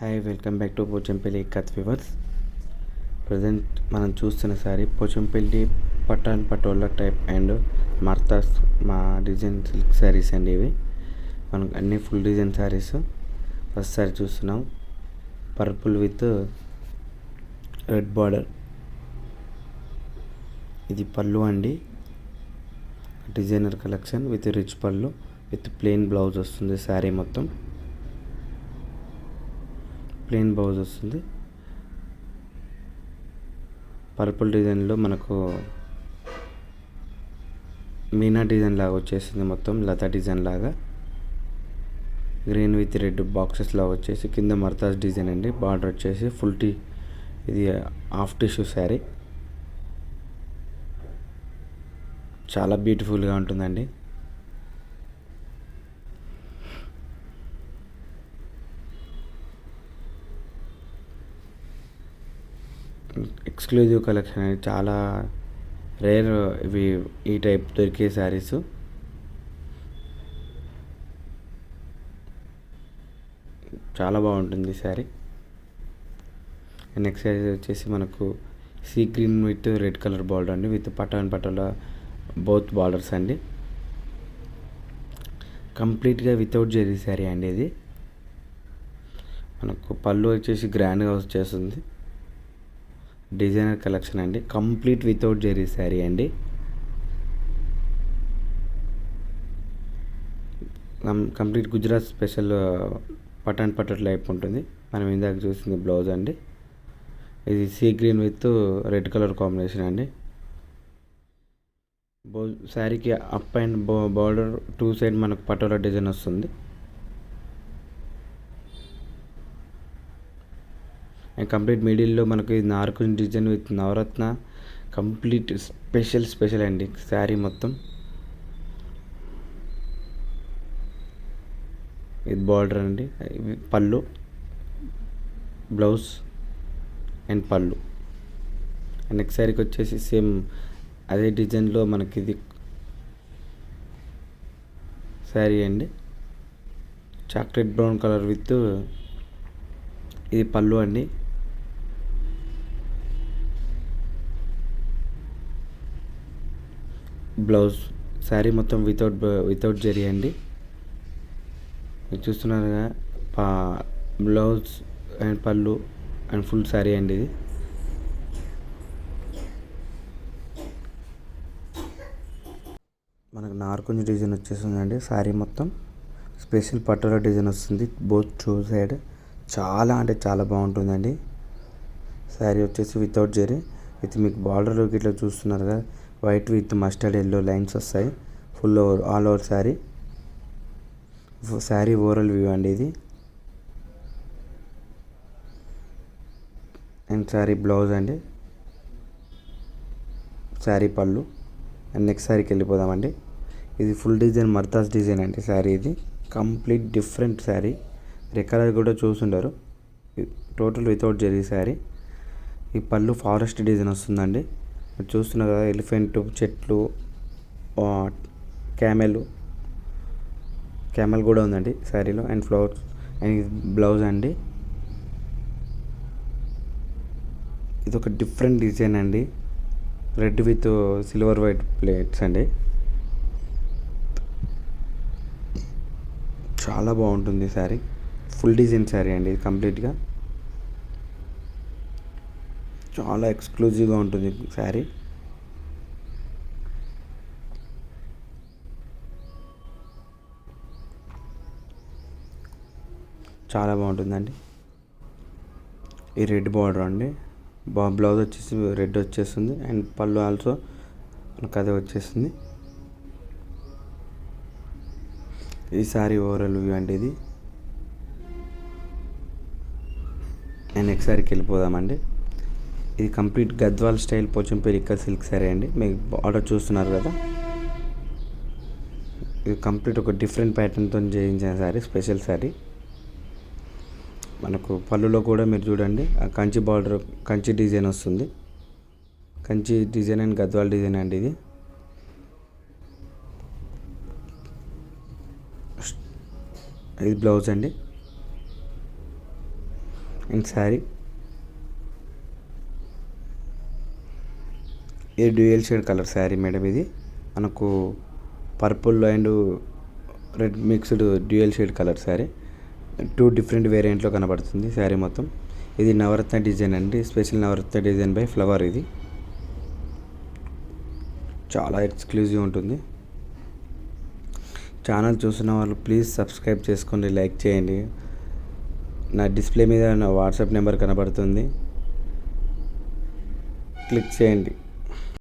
Hi welcome back to Pochampally katli weavers present మనం చూస్తున్న sari Pochampally Patan Patola type and మర్తాస్ మా డిజైన్ సిల్క్ శారీస్ అండి ఇవి. మనకు అన్ని full design saris first sari చూస్తున్నాం. పర్పుల్ విత్ రెడ్ బార్డర్ ఇది పళ్ళు అండి. Designer collection with rich pallu with plain blouse వస్తుంది శారీ మొత్తం. ప్లెయిన్ బ్లౌజ్ వస్తుంది. పర్పుల్ డిజైన్లో మనకు మీనా డిజైన్ లాగా వచ్చేసింది మొత్తం లతా డిజైన్ లాగా. గ్రీన్ విత్ రెడ్ బాక్సెస్ లాగా వచ్చేసి కింద మర్తాజ్ డిజైన్ అండి. బార్డర్ వచ్చేసి ఫుల్ టీ ఇది హాఫ్ టిష్యూ శారీ. చాలా బ్యూటిఫుల్గా ఉంటుందండి. ఎక్స్క్లూజివ్ కలెక్షన్ అనేది చాలా రేర్ ఇవి ఈ టైప్ దొరికే శారీస్ చాలా బాగుంటుంది శారీ నెక్స్ట్ శారీ వచ్చేసి మనకు see green with red colour border అండి. విత్ పటాన్ పటాల బోత్ బార్డర్స్ అండి. కంప్లీట్గా వితౌట్ జెరీ శారీ అండి ఇది. మనకు పళ్ళు వచ్చేసి గ్రాండ్గా వచ్చేస్తుంది. డిజైనర్ కలెక్షన్ అండి. కంప్లీట్ వితౌట్ జెరీ శారీ అండి. కంప్లీట్ గుజరాత్ స్పెషల్ పటాన్ పట్టట్ లైప్ ఉంటుంది. మనం ఇందాక చూసింది బ్లౌజ్ అండి. ఇది sea green with red colour combination అండి. బో శారీకి అప్ అండ్ బో బార్డర్ టూ సైడ్ మనకు పటోలా డిజైన్ వస్తుంది. అండ్ కంప్లీట్ మిడిల్లో మనకి నార్కున్ design with Navaratna. Complete special special అండి శారీ మొత్తం. ఇది బార్డర్ అండి. పళ్ళు. బ్లౌజ్ అండ్ పళ్ళు. నెక్స్ట్ శారీకి వచ్చేసి సేమ్ అదే డిజైన్లో మనకి ఇది శారీ అండి. చాక్లెట్ బ్రౌన్ కలర్ విత్ ఇది పళ్ళు అండి. బ్లౌజ్ శారీ మొత్తం వితౌట్ వితౌట్ జరీ అండి. మీరు చూస్తున్నారుగా పా blouse and pallu and full sari అండి ఇది. మనకు నార్కుంజ్ డిజైన్ వచ్చేసిందండి శారీ మొత్తం. స్పెషల్ పట్టుల డిజైన్ వస్తుంది బోత్ టూ సైడ్. చాలా అంటే చాలా బాగుంటుందండి. శారీ వచ్చేసి వితౌట్ జరీ విత్ మీకు బార్డర్ ఇట్లా చూస్తున్నారు కదా white with mustard yellow lines వస్తాయి. Full over all over sari. Sari overall view అండి ఇది. అండ్ శారీ బ్లౌజ్ అండి. శారీ పళ్ళు. అండ్ నెక్స్ట్ శారీకి వెళ్ళిపోదామండి. ఇది ఫుల్ డిజైన్ మర్తాస్ డిజైన్ అండి శారీ ఇది. Complete different sari. రెక్కల కూడా చూసుండరు. Total without zari sari. ఈ పళ్ళు ఫారెస్ట్ డిజైన్ వస్తుందండి. చూస్తున్నారు కదా ఎలిఫెంట్ చెట్లు క్యామెల్. క్యామెల్ కూడా ఉందండి శారీలో అండ్ ఫ్లవర్స్ అండ్ బ్లౌజ్ అండి. ఇది ఒక డిఫరెంట్ డిజైన్ అండి. Red with silver white plates అండి. చాలా బాగుంటుంది శారీ. ఫుల్ డిజైన్ శారీ అండి ఇది కంప్లీట్గా. చాలా ఎక్స్క్లూజివ్గా ఉంటుంది శారీ. చాలా బాగుంటుందండి. ఈ రెడ్ బార్డర్ అండి. బా బ్లౌజ్ వచ్చేసి రెడ్ వచ్చేస్తుంది. అండ్ పళ్ళు ఆల్సో మనకు అదే వచ్చేస్తుంది. ఈ సారీ ఓవరాల్ వ్యూ అండి ఇది. అండ్ నెక్స్ట్ సారీకి వెళ్ళిపోదామండి. ఇది కంప్లీట్ గద్వాల్ స్టైల్ పోచంపేరి ఇక్కడ సిల్క్ సారీ అండి. మీకు ఆర్డర్ చూస్తున్నారు కదా. ఇది కంప్లీట్ ఒక డిఫరెంట్ ప్యాటర్న్తో చేయించిన శారీ స్పెషల్ శారీ. మనకు పళ్ళులో కూడా మీరు చూడండి ఆ కంచి బార్డర్ కంచి డిజైన్ వస్తుంది. Kanchi design and Gadwal design అండి ఇది. ఇది బ్లౌజ్ అండి. అండ్ శారీ. ఇది dual shade colour sari madam ఇది? మనకు purple and red mixed dual shade colour sari. Two different వేరియంట్లో కనబడుతుంది శారీ మొత్తం. ఇది నవరత్న డిజైన్ అండి. Special Navaratna design by flower ఇది. చాలా ఎక్స్క్లూజివ్ ఉంటుంది. ఛానల్ చూసిన వాళ్ళు ప్లీజ్ సబ్స్క్రైబ్ చేసుకోండి లైక్ చేయండి. నా డిస్ప్లే మీద నా వాట్సాప్ నెంబర్ కనబడుతుంది. క్లిక్ చేయండి.